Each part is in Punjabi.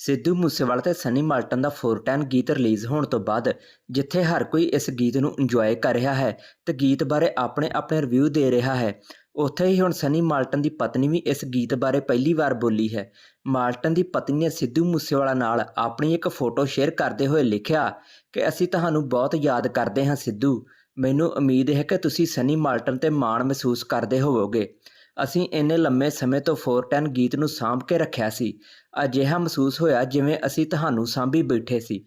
ਸਿੱਧੂ ਮੂਸੇਵਾਲਾ ਤੇ ਸਨੀ ਮਾਲਟਨ ਦਾ ਫੋਰਟੈਨ ਗੀਤ ਰਿਲੀਜ਼ ਹੋਣ ਤੋਂ ਬਾਅਦ, ਜਿੱਥੇ ਹਰ ਕੋਈ ਇਸ ਗੀਤ ਨੂੰ ਇੰਜੋਏ ਕਰ ਰਿਹਾ ਹੈ ਤੇ ਗੀਤ ਬਾਰੇ ਆਪਣੇ ਆਪਣੇ ਰਿਵਿਊ ਦੇ ਰਿਹਾ ਹੈ। ਉੱਥੇ ਹੀ ਹੁਣ ਸਨੀ ਮਾਲਟਨ ਦੀ ਪਤਨੀ ਵੀ ਇਸ ਗੀਤ ਬਾਰੇ ਪਹਿਲੀ ਵਾਰ ਬੋਲੀ ਹੈ। ਮਾਲਟਨ ਦੀ ਪਤਨੀ ਨੇ ਸਿੱਧੂ ਮੂਸੇਵਾਲਾ ਨਾਲ ਆਪਣੀ ਇੱਕ ਫੋਟੋ ਸ਼ੇਅਰ ਕਰਦੇ ਹੋਏ ਲਿਖਿਆ ਕਿ ਅਸੀਂ ਤੁਹਾਨੂੰ ਬਹੁਤ ਯਾਦ ਕਰਦੇ ਹਾਂ ਸਿੱਧੂ। ਮੈਨੂੰ ਉਮੀਦ ਹੈ ਕਿ ਤੁਸੀਂ ਸਨੀ ਮਾਲਟਨ ਤੇ ਮਾਣ ਮਹਿਸੂਸ ਕਰਦੇ ਹੋਵੋਗੇ। ਅਸੀਂ ਇੰਨੇ ਲੰਮੇ ਸਮੇਂ ਤੋਂ ਫੋਰਟੈਨ ਗੀਤ ਨੂੰ ਸਾਂਭ ਕੇ ਰੱਖਿਆ ਸੀ। ਅਜਿਹਾ ਮਹਿਸੂਸ ਹੋਇਆ ਜਿਵੇਂ ਅਸੀਂ ਤੁਹਾਨੂੰ ਸਾਂਭੀ ਬੈਠੇ ਸੀ।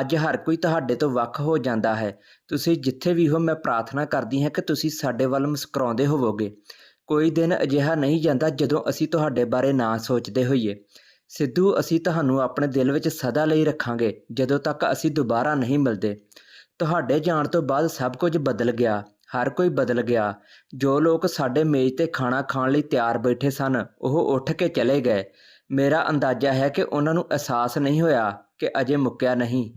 ਅੱਜ ਹਰ ਕੋਈ ਤੁਹਾਡੇ ਤੋਂ ਵੱਖ ਹੋ ਜਾਂਦਾ ਹੈ। ਤੁਸੀਂ ਜਿੱਥੇ ਵੀ ਹੋ, ਮੈਂ ਪ੍ਰਾਰਥਨਾ ਕਰਦੀ ਹਾਂ ਕਿ ਤੁਸੀਂ ਸਾਡੇ ਵੱਲ ਮੁਸਕਰਾਉਂਦੇ ਹੋਵੋਗੇ। ਕੋਈ ਦਿਨ ਅਜਿਹਾ ਨਹੀਂ ਜਾਂਦਾ ਜਦੋਂ ਅਸੀਂ ਤੁਹਾਡੇ ਬਾਰੇ ਨਾ ਸੋਚਦੇ ਹੋਈਏ। ਸਿੱਧੂ, ਅਸੀਂ ਤੁਹਾਨੂੰ ਆਪਣੇ ਦਿਲ ਵਿੱਚ ਸਦਾ ਲਈ ਰੱਖਾਂਗੇ, ਜਦੋਂ ਤੱਕ ਅਸੀਂ ਦੁਬਾਰਾ ਨਹੀਂ ਮਿਲਦੇ। ਤੁਹਾਡੇ ਜਾਣ ਤੋਂ ਬਾਅਦ ਸਭ ਕੁਝ ਬਦਲ ਗਿਆ। ਹਰ ਕੋਈ ਬਦਲ ਗਿਆ। ਜੋ ਲੋਕ ਸਾਡੇ ਮੇਜ਼ ਤੇ ਖਾਣਾ ਖਾਣ ਲਈ ਤਿਆਰ ਬੈਠੇ ਸਨ, ਉਹ ਉੱਠ ਕੇ ਚਲੇ ਗਏ। ਮੇਰਾ ਅੰਦਾਜ਼ਾ ਹੈ ਕਿ ਉਹਨਾਂ ਨੂੰ ਅਹਿਸਾਸ ਨਹੀਂ ਹੋਇਆ ਕਿ ਅਜੇ ਮੁੱਕਿਆ ਨਹੀਂ।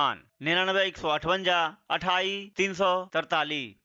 99 158 28 343